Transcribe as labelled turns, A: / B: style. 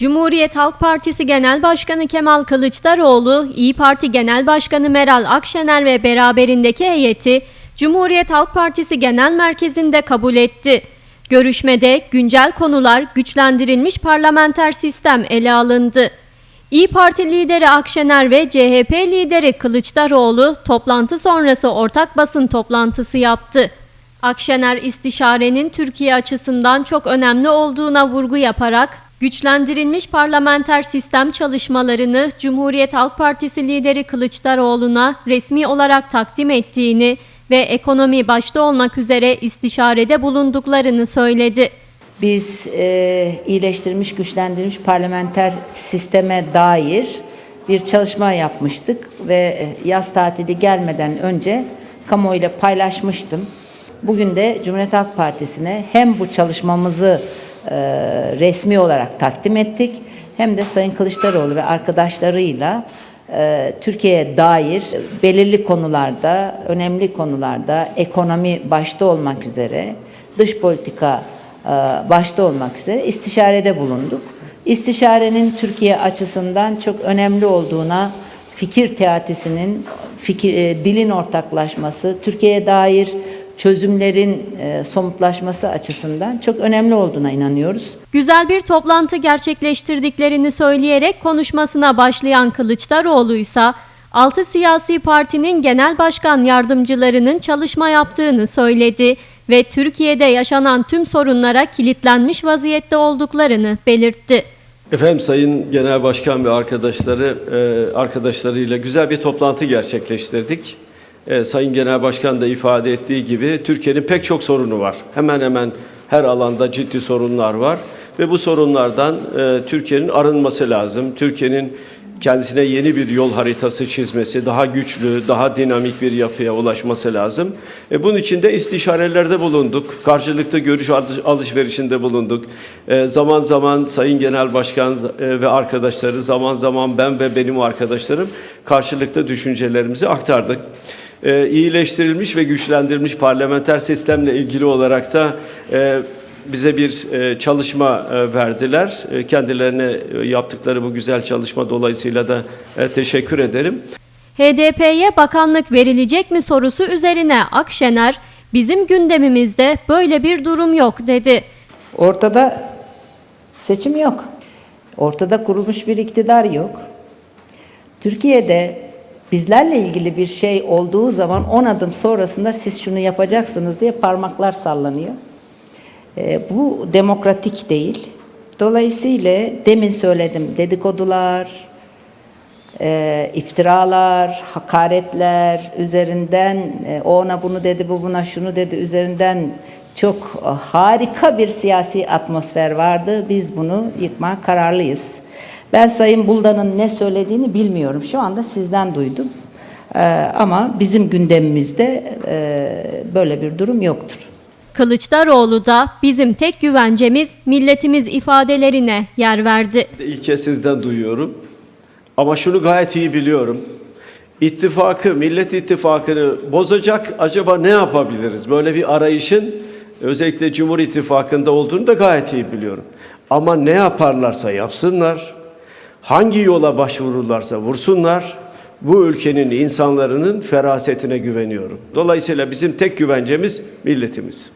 A: Cumhuriyet Halk Partisi Genel Başkanı Kemal Kılıçdaroğlu, İyi Parti Genel Başkanı Meral Akşener ve beraberindeki heyeti Cumhuriyet Halk Partisi Genel Merkezi'nde kabul etti. Görüşmede güncel konular güçlendirilmiş parlamenter sistem ele alındı. İyi Parti lideri Akşener ve CHP lideri Kılıçdaroğlu toplantı sonrası ortak basın toplantısı yaptı. Akşener istişarenin Türkiye açısından çok önemli olduğuna vurgu yaparak güçlendirilmiş parlamenter sistem çalışmalarını Cumhuriyet Halk Partisi lideri Kılıçdaroğlu'na resmi olarak takdim ettiğini ve ekonomi başta olmak üzere istişarede bulunduklarını söyledi.
B: Biz e, iyileştirilmiş, güçlendirilmiş parlamenter sisteme dair bir çalışma yapmıştık ve e, yaz tatili gelmeden önce kamuoyuyla paylaşmıştım. Bugün de Cumhuriyet Halk Partisi'ne hem bu çalışmamızı e, resmi olarak takdim ettik hem de Sayın Kılıçdaroğlu ve arkadaşlarıyla e, Türkiye'ye dair belirli konularda, önemli konularda ekonomi başta olmak üzere dış politika e, başta olmak üzere istişarede bulunduk. İstişarenin Türkiye açısından çok önemli olduğuna fikir teatisinin, fikir, e, dilin ortaklaşması, Türkiye'ye dair çözümlerin e, somutlaşması açısından çok önemli olduğuna inanıyoruz.
A: Güzel bir toplantı gerçekleştirdiklerini söyleyerek konuşmasına başlayan Kılıçdaroğlu ise 6 siyasi partinin genel başkan yardımcılarının çalışma yaptığını söyledi ve Türkiye'de yaşanan tüm sorunlara kilitlenmiş vaziyette olduklarını belirtti.
C: Efendim Sayın Genel Başkan ve arkadaşları e, arkadaşlarıyla güzel bir toplantı gerçekleştirdik. E, Sayın Genel Başkan da ifade ettiği gibi Türkiye'nin pek çok sorunu var. Hemen hemen her alanda ciddi sorunlar var ve bu sorunlardan e, Türkiye'nin arınması lazım. Türkiye'nin kendisine yeni bir yol haritası çizmesi, daha güçlü, daha dinamik bir yapıya ulaşması lazım. E, bunun için de istişarelerde bulunduk, karşılıklı görüş alış- alışverişinde bulunduk. E, zaman zaman Sayın Genel Başkan e, ve arkadaşları, zaman zaman ben ve benim arkadaşlarım karşılıklı düşüncelerimizi aktardık. E, iyileştirilmiş ve güçlendirilmiş parlamenter sistemle ilgili olarak da e, bize bir e, çalışma e, verdiler. E, Kendilerine e, yaptıkları bu güzel çalışma dolayısıyla da e, teşekkür ederim.
A: HDP'ye bakanlık verilecek mi sorusu üzerine Akşener, bizim gündemimizde böyle bir durum yok dedi.
B: Ortada seçim yok. Ortada kurulmuş bir iktidar yok. Türkiye'de bizlerle ilgili bir şey olduğu zaman on adım sonrasında siz şunu yapacaksınız diye parmaklar sallanıyor. E, bu demokratik değil. Dolayısıyla demin söyledim dedikodular, e, iftiralar, hakaretler üzerinden e, o ona bunu dedi, bu buna şunu dedi üzerinden çok e, harika bir siyasi atmosfer vardı. Biz bunu yıkmaya kararlıyız. Ben Sayın Buldan'ın ne söylediğini bilmiyorum. Şu anda sizden duydum. E, ama bizim gündemimizde e, böyle bir durum yoktur.
A: Kılıçdaroğlu da bizim tek güvencemiz milletimiz ifadelerine yer verdi.
C: İlk kez sizden duyuyorum. Ama şunu gayet iyi biliyorum. İttifakı, Millet İttifakı'nı bozacak acaba ne yapabiliriz? Böyle bir arayışın özellikle Cumhur İttifakı'nda olduğunu da gayet iyi biliyorum. Ama ne yaparlarsa yapsınlar, hangi yola başvururlarsa vursunlar, bu ülkenin insanların ferasetine güveniyorum. Dolayısıyla bizim tek güvencemiz milletimiz.